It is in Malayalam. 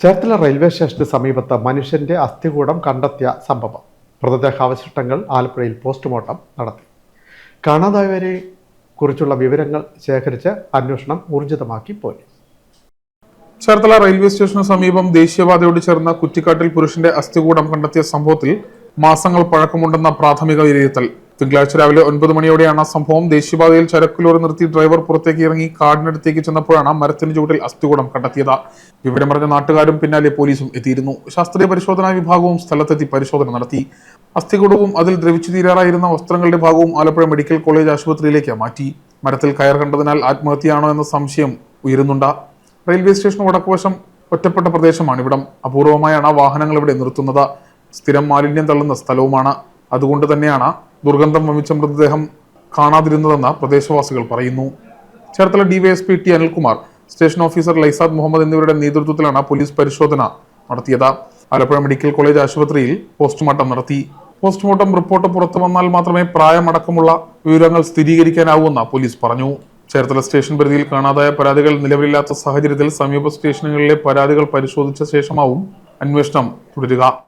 ചേർത്തല റെയിൽവേ സ്റ്റേഷന് സമീപത്ത് മനുഷ്യന്റെ അസ്ഥികൂടം കണ്ടെത്തിയ സംഭവം. മൃതദേഹാവശിഷ്ടങ്ങൾ ആലപ്പുഴയിൽ പോസ്റ്റ്മോർട്ടം നടത്തി. കാണാതായവരെ കുറിച്ചുള്ള വിവരങ്ങൾ ശേഖരിച്ച് അന്വേഷണം ഊർജിതമാക്കി പോലീസ്. ചേർത്തല റെയിൽവേ സ്റ്റേഷന് സമീപം ദേശീയപാതയോട് ചേർന്ന കുറ്റിക്കാട്ടിൽ പുരുഷന്റെ അസ്ഥികൂടം കണ്ടെത്തിയ സംഭവത്തിൽ മാസങ്ങൾ പഴക്കമുണ്ടെന്ന പ്രാഥമിക വിലയിരുത്തൽ. തിങ്കളാഴ്ച രാവിലെ ഒൻപത് മണിയോടെയാണ് സംഭവം. ദേശീയപാതയിൽ ചരക്കുലൂർ നിർത്തി ഡ്രൈവർ പുറത്തേക്ക് ഇറങ്ങി കാടിനടുത്തേക്ക് ചെന്നപ്പോഴാണ് മരത്തിന് ചുവട്ടിൽ അസ്ഥികൂടം കണ്ടെത്തിയത്. വിവരമറിഞ്ഞ നാട്ടുകാരും പിന്നാലെ പോലീസും എത്തിയിരുന്നു. ശാസ്ത്രീയ പരിശോധനാ വിഭാഗവും സ്ഥലത്തെത്തി പരിശോധന നടത്തി. അസ്ഥികൂടവും അതിൽ ദ്രവിച്ചു തീരാറായിരുന്ന വസ്ത്രങ്ങളുടെ ഭാഗവും ആലപ്പുഴ മെഡിക്കൽ കോളേജ് ആശുപത്രിയിലേക്ക് മാറ്റി. മരത്തിൽ കയർ കണ്ടതിനാൽ ആത്മഹത്യയാണോ എന്ന സംശയം ഉയരുന്നുണ്ട്. റെയിൽവേ സ്റ്റേഷൻ വടക്കുവശം ഒറ്റപ്പെട്ട പ്രദേശമാണ് ഇവിടം. അപൂർവമായാണ് വാഹനങ്ങൾ ഇവിടെ നിർത്തുന്നത്. സ്ഥിരം മാലിന്യം തള്ളുന്ന സ്ഥലവുമാണ്. അതുകൊണ്ട് തന്നെയാണ് ദുർഗന്ധം വമിച്ച മൃതദേഹം കാണാതിരുന്നതെന്ന് പ്രദേശവാസികൾ പറയുന്നു. Cherthala DYSP T Anilkumar station officer Laisad Muhammad എന്നിവരുടെ നേതൃത്വത്തിലാണ് പോലീസ് പരിശോധന നടത്തിയത്. ആലപ്പുഴ മെഡിക്കൽ കോളേജ് ആശുപത്രിയിൽ പോസ്റ്റ്മോർട്ടം നടത്തി. പോസ്റ്റ്മോർട്ടം റിപ്പോർട്ട് പുറത്തു വന്നാൽ മാത്രമേ പ്രായമടക്കമുള്ള വിവരങ്ങൾ സ്ഥിരീകരിക്കാനാവൂവെന്ന് പോലീസ് പറഞ്ഞു. ചേർത്തല സ്റ്റേഷൻ പരിധിയിൽ കാണാതായ പരാതികൾ നിലവിലില്ലാത്ത സാഹചര്യത്തിൽ സമീപ സ്റ്റേഷനുകളിലെ പരാതികൾ പരിശോധിച്ച ശേഷമാവും അന്വേഷണം തുടരുക.